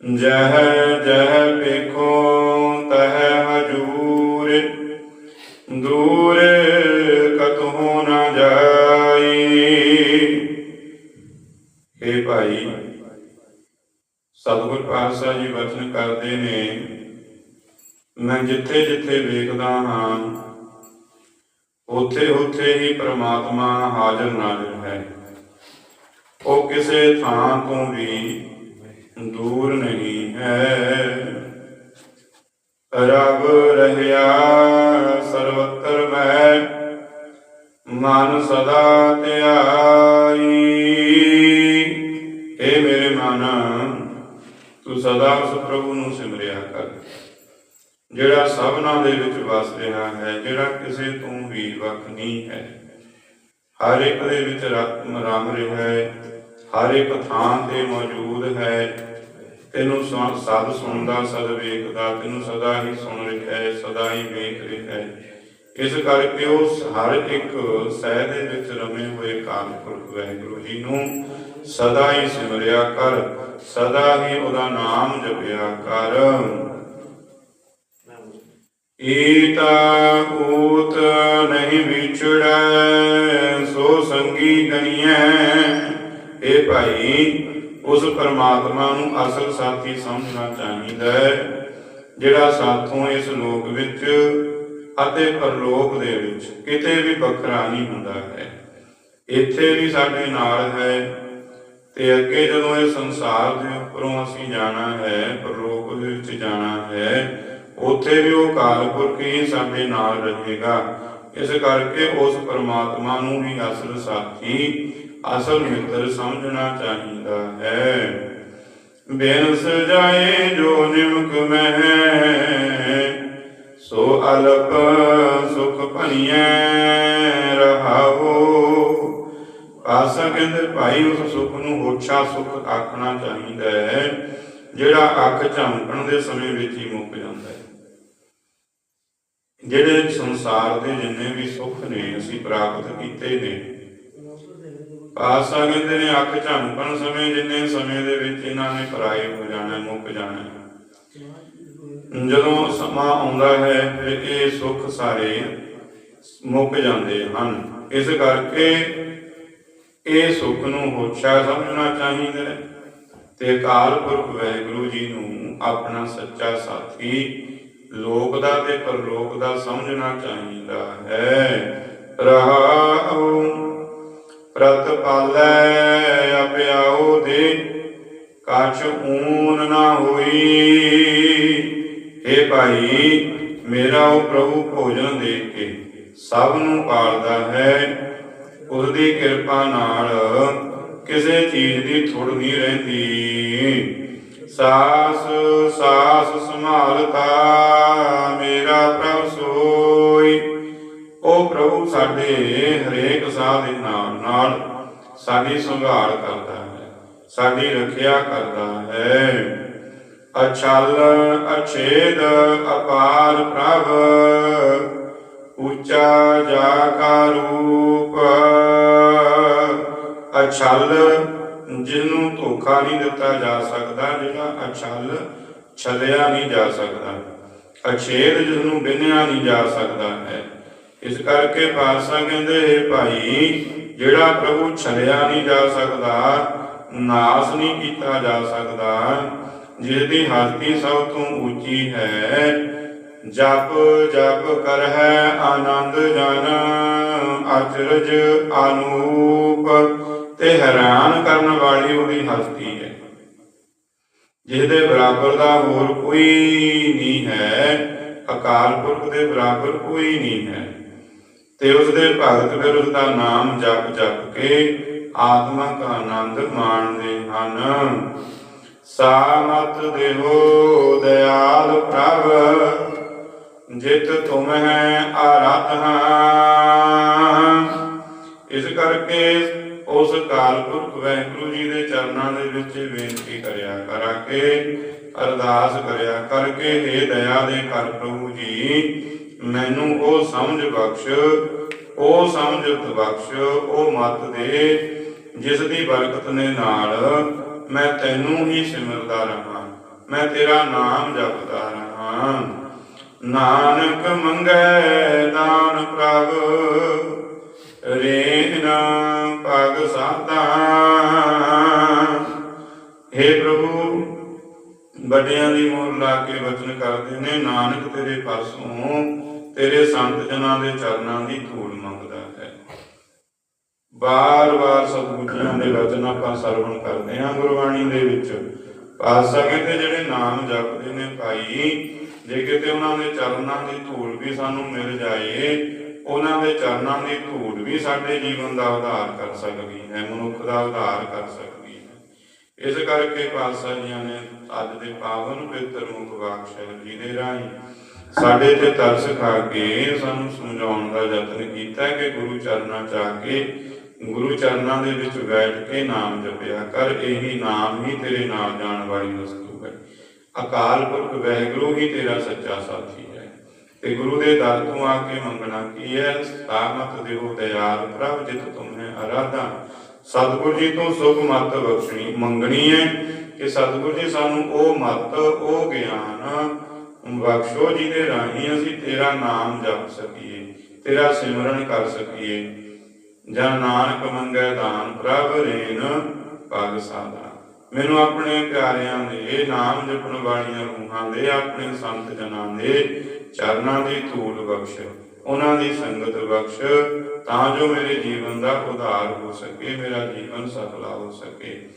ਜਹ ਜਹ ਵੇਖੋ ਤਹ ਹਜੂਰ। ਦੂਰ ਕਤਹੁ ਨ ਜਾਈ। हे ਭਾਈ, ਸਤਿਗੁਰ ਪਾਤਸ਼ਾਹ ਜੀ ਵਚਨ ਕਰਦੇ ਨੇ, ਮੈਂ ਜਿੱਥੇ ਜਿੱਥੇ ਵੇਖਦਾ ਹਾਂ, ਉੱਥੇ ਉੱਥੇ ਹੀ ਪ੍ਰਮਾਤਮਾ ਹਾਜ਼ਰ ਨਾਜ਼ਰ ਹੈ। ਉਹ ਕਿਸੇ ਥਾਂ ਤੋਂ ਵੀ ਦੂਰ ਨਹੀਂ ਹੈ। ਰਬ ਰਹਿਆ ਸਰਵਤਰ ਮੈਂ, ਮਨ ਸਦਾ ਧਿਆਈ। ਏ ਮੇਰੇ ਮਨ, ਤੂੰ ਸਦਾ ਉਸ ਪ੍ਰਭੂ ਨੂੰ ਸਿਮਰਿਆ ਕਰ। ਜਿਹੜਾ ਸਭਨਾ ਦੇ ਵਿੱਚ ਵਸ ਰਿਹਾ ਹੈ, ਜਿਹੜਾ ਕਿਸੇ ਤੋਂ ਵੀ ਵੱਖ ਨਹੀਂ ਹੈ। ਹਰ ਇੱਕ ਦੇ ਵਿੱਚ ਰਮ ਰਮ ਰਿਹਾ ਹੈ। ਹਰ ਇੱਕ ਥਾਂ ਤੇ ਮੌਜੂਦ ਹੈ। ਤੈਨੂੰ ਸੁਣ- ਸਦ ਸੁਣਦਾ, ਸਦ ਵੇਖਦਾ, ਤੈਨੂੰ ਸਦਾ ਹੀ ਸੁਣ ਰਿਹਾ ਹੈ, ਸਦਾ ਹੀ ਵੇਖ ਰਿਹਾ ਹੈ। ਇਸ ਕਰਕੇ ਉਸ ਹਰ ਇੱਕ ਸਹਿ ਦੇ ਵਿੱਚ ਰਮੇ ਹੋਏ ਕਾਲਪੁਰਖ ਵਾਹਿਗੁਰੂ ਜੀ ਨੂੰ ਸਦਾ ਹੀ ਸਿਮਰਿਆ ਕਰ, ਸਦਾ ਹੀ ਉਹਦਾ ਨਾਮ ਜਪਿਆ ਕਰ। ਈਤਾ ਊਤ ਨਹੀਂ ਵਿਛੜੈ, ਸੋ ਸੰਗੀ ਗਣੀਐ ਇਹ ਭਾਈ, ਉਸ ਪਰਮਾਤਮਾ ਨੂੰ ਅਸਲ ਸਾਥੀ ਸਮਝਣਾ ਚਾਹੀਦਾ ਹੈ, ਜਿਹੜਾ ਸਾਥੋਂ ਇਸ ਲੋਕ ਵਿੱਚ ਅਤੇ ਪਰਲੋਕ ਦੇ ਵਿੱਚ ਕਿਤੇ ਵੀ ਵੱਖਰਾ ਨਹੀਂ ਹੁੰਦਾ ਹੈ। ਇੱਥੇ ਵੀ ਸਾਡੇ ਨਾਲ ਹੈ ਤੇ ਅੱਗੇ ਜਦੋਂ ਇਹ ਸੰਸਾਰ ਦੇ ਉੱਪਰੋਂ ਅਸੀਂ ਜਾਣਾ ਹੈ, ਪਰਲੋਕ ਦੇ ਵਿੱਚ ਜਾਣਾ ਹੈ, ਉੱਥੇ ਵੀ ਉਹ ਕਾਲਪੁਰਖ ਹੀ ਸਾਡੇ ਨਾਲ ਰਹੇਗਾ। ਇਸ ਕਰਕੇ ਉਸ ਪਰਮਾਤਮਾ ਨੂੰ ਹੀ ਅਸਲ ਸਾਥੀ ਅਸਲ ਮਿੱਤਰ ਸਮਝਣਾ ਚਾਹੀਦਾ ਹੈ। ਬਿਨ ਸਜਾਏ ਜੋ ਨਿਮਕ ਮਹਿ, ਸੋ ਅਲਪ ਸੁਖ ਭਣੀਐ ਰਹਾਵੋ। ਆਸਾ ਕਹਿੰਦੇ, ਭਾਈ, ਉਸ ਸੁਖ ਨੂੰ ਹੋਛਾ ਸੁਖ ਆਖਣਾ ਚਾਹੀਦਾ ਹੈ, ਜਿਹੜਾ ਅੱਖ ਝਮਕਣ ਦੇ ਸਮੇਂ ਵਿੱਚ ਹੀ ਮੁੱਕ ਜਾਂਦਾ ਹੈ। ਜਿਹੜੇ ਸੰਸਾਰ ਦੇ ਜਿੰਨੇ ਵੀ ਸੁੱਖ ਨੇ, ਅਸੀਂ ਪ੍ਰਾਪਤ ਕੀਤੇ ਨੇ ਆਸਾ ਕਹਿੰਦੇ ਨੇ, ਅੱਖ ਝਮਕਣ ਸਮੇਂ ਜਿੰਨੇ ਸਮੇਂ ਦੇ ਵਿੱਚ ਇਹਨਾਂ ਨੇ ਪਰਾਏ ਹੋ ਜਾਣਾ, ਮੁੱਕ ਜਾਣਾ। ਜਦੋਂ ਸਮਾਂ ਆਉਂਦਾ ਹੈ, ਫਿਰ ਇਹ ਸੁੱਖ ਸਾਰੇ ਮੁੱਕ ਜਾਂਦੇ ਹਨ। ਇਸ ਕਰਕੇ ਇਹ ਸੁੱਖ ਨੂੰ ਹੋਛਾ ਸਮਝਣਾ ਚਾਹੀਦਾ ਹੈ ਤੇ ਅਕਾਲ ਪੁਰਖ ਵਾਹਿਗੁਰੂ ਜੀ ਨੂੰ ਆਪਣਾ ਸੱਚਾ ਸਾਥੀ ਲੋਕ ਦਾ ਤੇ ਪਰਲੋਕ ਦਾ ਸਮਝਣਾ ਚਾਹੀਦਾ ਹੈ। ਰਹਾਉ ਪ੍ਰਤ ਪਾਲੈ ਅਪਿਆਉ ਦੇ ਕਾਛ ਊਨ ਨਾ ਹੋਈ। ਏ ਭਾਈ, ਮੇਰਾ ਉਹ ਪ੍ਰਭੂ ਭੋਜਨ ਦੇ ਕੇ ਸਭ ਨੂੰ ਪਾਲਦਾ ਹੈ। ਉਸ ਦੀ ਕਿਰਪਾ ਨਾਲ ਕਿਸੇ ਚੀਜ਼ ਦੀ ਥੁੜ ਨਹੀਂ ਰਹਿੰਦੀ। ਸਾਸ ਸਾਸ ਸੰਭਾਲਤਾ ਮੇਰਾ ਪ੍ਰਭ ਸੋ। ਉਹ ਪ੍ਰਭੂ ਸਾਡੇ, ਹਰੇਕ ਸਾਹ ਦੇ ਨਾਲ ਨਾਲ ਸਾਡੀ ਸੰਭਾਲ ਕਰਦਾ ਹੈ, ਸਾਡੀ ਰੱਖਿਆ ਕਰਦਾ ਹੈ। ਅਛਲ, ਅਛੇਦ, ਅਪਾਰ ਪ੍ਰਭ, ਉੱਚਾ ਜਾ ਕਾ ਰੂਪ। ਅਛਲ ਜਿਹਨੂੰ ਧੋਖਾ ਨਹੀਂ ਦਿੱਤਾ ਜਾ ਸਕਦਾ, ਜਿਹੜਾ ਅਛਲ ਛਲਿਆ ਨਹੀਂ ਜਾ ਸਕਦਾ। ਅਛੇਦ ਜਿਹਨੂੰ ਬਿਨਿਆ ਨਹੀਂ ਜਾ ਸਕਦਾ ਹੈ। ਇਸ ਕਰਕੇ ਪਾਤਸ਼ਾਹ ਕਹਿੰਦੇ, ਹੈ ਭਾਈ, ਜਿਹੜਾ ਪ੍ਰਭੂ ਛਲਿਆ ਨਹੀਂ ਜਾ ਸਕਦਾ, ਨਾਸ ਨਹੀਂ ਕੀਤਾ ਜਾ ਸਕਦਾ ਜਿਸ ਦੀ ਹਸਤੀ ਸਭ ਤੋਂ ਉੱਚੀ ਹੈ, ਜਪ ਜਪ ਕਰ ਆਨੰਦ ਜਨ, ਅਚਰਜ ਅਨੂਪ, ਤੇ ਹੈਰਾਨ ਕਰਨ ਵਾਲੀ ਉਹਦੀ ਹਸਤੀ ਹੈ। ਜਿਹਦੇ ਬਰਾਬਰ ਦਾ ਹੋਰ ਕੋਈ ਨਹੀਂ ਹੈ, ਅਕਾਲ ਪੁਰਖ ਦੇ ਬਰਾਬਰ ਕੋਈ ਨਹੀਂ ਹੈ। ਤੇ ਉਸ ਦੇ ਭਗਤ ਫਿਰ ਉਸ ਦਾ ਨਾਮ ਜਪ ਜਪ ਕੇ ਆਤਮਕ ਆਨੰਦ ਮਾਣਦੇ ਹਨ। ਸਾਮਤ ਦੇਹੋ ਦਇਆਲ ਪ੍ਰਭ, ਜਿਤ ਤੁਮ ਹੈ ਆਰਾਧਨਾ। ਇਸ ਕਰਕੇ ਉਸ ਕਾਲਪੁਰਖ ਵੈਗੁਰੂ ਜੀ ਦੇ ਚਰਨਾਂ ਦੇ ਵਿੱਚ ਬੇਨਤੀ ਕਰਿਆ ਕਰਾ ਕੇ ਅਰਦਾਸ ਕਰਿਆ ਕਰਕੇ हे ਦਇਆ ਦੇ ਕਰ ਪ੍ਰਭੂ ਜੀ ਮੈਨੂੰ ਉਹ ਸਮਝ ਬਖਸ਼, ਉਹ ਸਮਝ ਬਖਸ਼ ਉਹ ਮਤ ਦੇ, ਜਿਸ ਦੀ ਬਰਕਤ ਨੇ ਨਾਲ ਮੈਂ ਤੈਨੂੰ ਹੀ ਸਿਮਰਦਾ ਰਹਾਂ, ਮੈਂ ਤੇਰਾ ਨਾਮ ਜਪਦਾ ਰਹਾ। ਨਾਨਕ ਮੰਗੈ ਦਾਨ ਪ੍ਰਭ ਰੇਨ ਪਗ ਸਾਧਾ। हे ਪ੍ਰਭੂ ਵੱਡਿਆਂ ਦੀ ਮੋਹਰ ਲਾ ਕੇ ਵਚਨ ਕਰਦੇ ਨੇ, ਨਾਨਕ ਤੇਰੇ ਪਾਸੋਂ ਤੇਰੇ ਸੰਤ ਜਨਾਂ ਦੇ ਚਰਨਾਂ ਦੀ ਧੂੜ ਮੰਗਦਾ ਹੈ। ਬਾਰ-ਬਾਰ ਸਤਿਗੁਰਾਂ ਦੇ ਵਚਨ ਆਪਾਂ ਸਰਵਣ ਕਰਦੇ ਹਾਂ ਗੁਰਬਾਣੀ ਦੇ ਵਿੱਚ। ਪਾਤਸ਼ਾਹ ਕਹਿੰਦੇ ਜਿਹੜੇ ਨਾਮ ਜਪਦੇ ਨੇ ਭਾਈ, ਜੇ ਕਿਤੇ ਉਹਨਾਂ ਦੇ ਚਰਨਾਂ ਦੀ ਧੂੜ ਵੀ ਸਾਨੂੰ ਮਿਲ ਜਾਏ, ਉਹਨਾਂ ਦੇ ਚਰਨਾਂ ਦੀ ਧੂੜ ਵੀ ਸਾਡੇ ਜੀਵਨ ਦਾ ਉਧਾਰ ਕਰ ਸਕਦੀ ਹੈ, ਮਨੁੱਖ ਦਾ ਉਧਾਰ ਕਰ ਸਕਦੀ ਇਸ ਕਰਕੇ ਪਾਤਸ਼ਾਹ ਜੀਆਂ ਨੇ ਅੱਜ ਦੇ ਪਾਵਨ ਪਵਿੱਤਰ ਮੁਖ ਵਾਕਸ਼ਰ ਜੀ ਦੇ ਰਾਹੀਂ ਸਾਡੇ ਤੇ ਤਰਸ ਖਾ ਕੇ ਸਾਨੂੰ ਸਮਝਾਉਣ ਦਾ ਯਤਨ ਕੀਤਾ ਕਿ ਗੁਰੂ ਚਰਨਾਂ ਚ ਆ ਕੇ, ਗੁਰੂ ਚਰਨਾਂ ਦੇ ਵਿੱਚ ਬੈਠ ਕੇ ਨਾਮ ਜਪਿਆ ਕਰ, ਇਹੀ ਨਾਮ ਹੀ ਤੇਰੇ ਨਾਲ ਜਾਣ ਵਾਲੀ ਵਸਤੂ ਹੈ। ਅਕਾਲ ਪੁਰਖ ਵਾਹਿਗੁਰੂ ਹੀ ਤੇਰਾ ਸੱਚਾ ਸਾਥੀ ਹੈ। ਤੇ ਗੁਰੂ ਦੇ ਦਰ ਤੋਂ ਆ ਕੇ ਮੰਗਣਾ ਕੀ ਹੈ? ਸਾਮਤ ਦੇਵੋ ਦਇਆਲ ਪ੍ਰਭ, ਜਿਤ ਤੁਮਨੇ ਅਰਾਧਾ ਸਤਿਗੁਰ ਜੀ ਤੋਂ ਸੁਖ ਮਤ ਬਖਸ਼ਣੀ ਮੰਗਣੀ ਹੈ ਕਿ ਸਤਿਗੁਰ ਜੀ ਸਾਨੂੰ ਉਹ ਮਤ, ਉਹ ਗਿਆਨ ਬਖਸ਼ੋ ਜਿਹਦੇ ਰਾਹੀਂ ਅਸੀਂ ਤੇਰਾ ਨਾਮ ਜਪ ਸਕੀਏ, ਤੇਰਾ ਸਿਮਰਨ ਕਰ ਸਕੀਏ। ਜਨ ਨਾਨਕ ਮੰਗੈ ਦਾਨ, ਪ੍ਰਭ ਰੇਨ ਪਗ ਸਾਧਾ। ਮੈਨੂੰ ਆਪਣੇ ਪਿਆਰਿਆਂ ਦੇ, ਨਾਮ ਜਪਣ ਵਾਲੀਆਂ ਰੂਹਾਂ ਦੇ, ਆਪਣੇ ਸੰਤ ਜਨਾਂ ਦੇ ਚਰਨਾਂ ਦੀ ਧੂੜ ਬਖਸ਼ ਉਹਨਾਂ ਦੀ ਸੰਗਤ ਬਖਸ਼, ਤਾਂ ਜੋ ਮੇਰੇ ਜੀਵਨ ਦਾ ਉਧਾਰ ਹੋ ਸਕੇ, ਮੇਰਾ ਜੀਵਨ ਸਫਲਾ ਹੋ ਸਕੇ।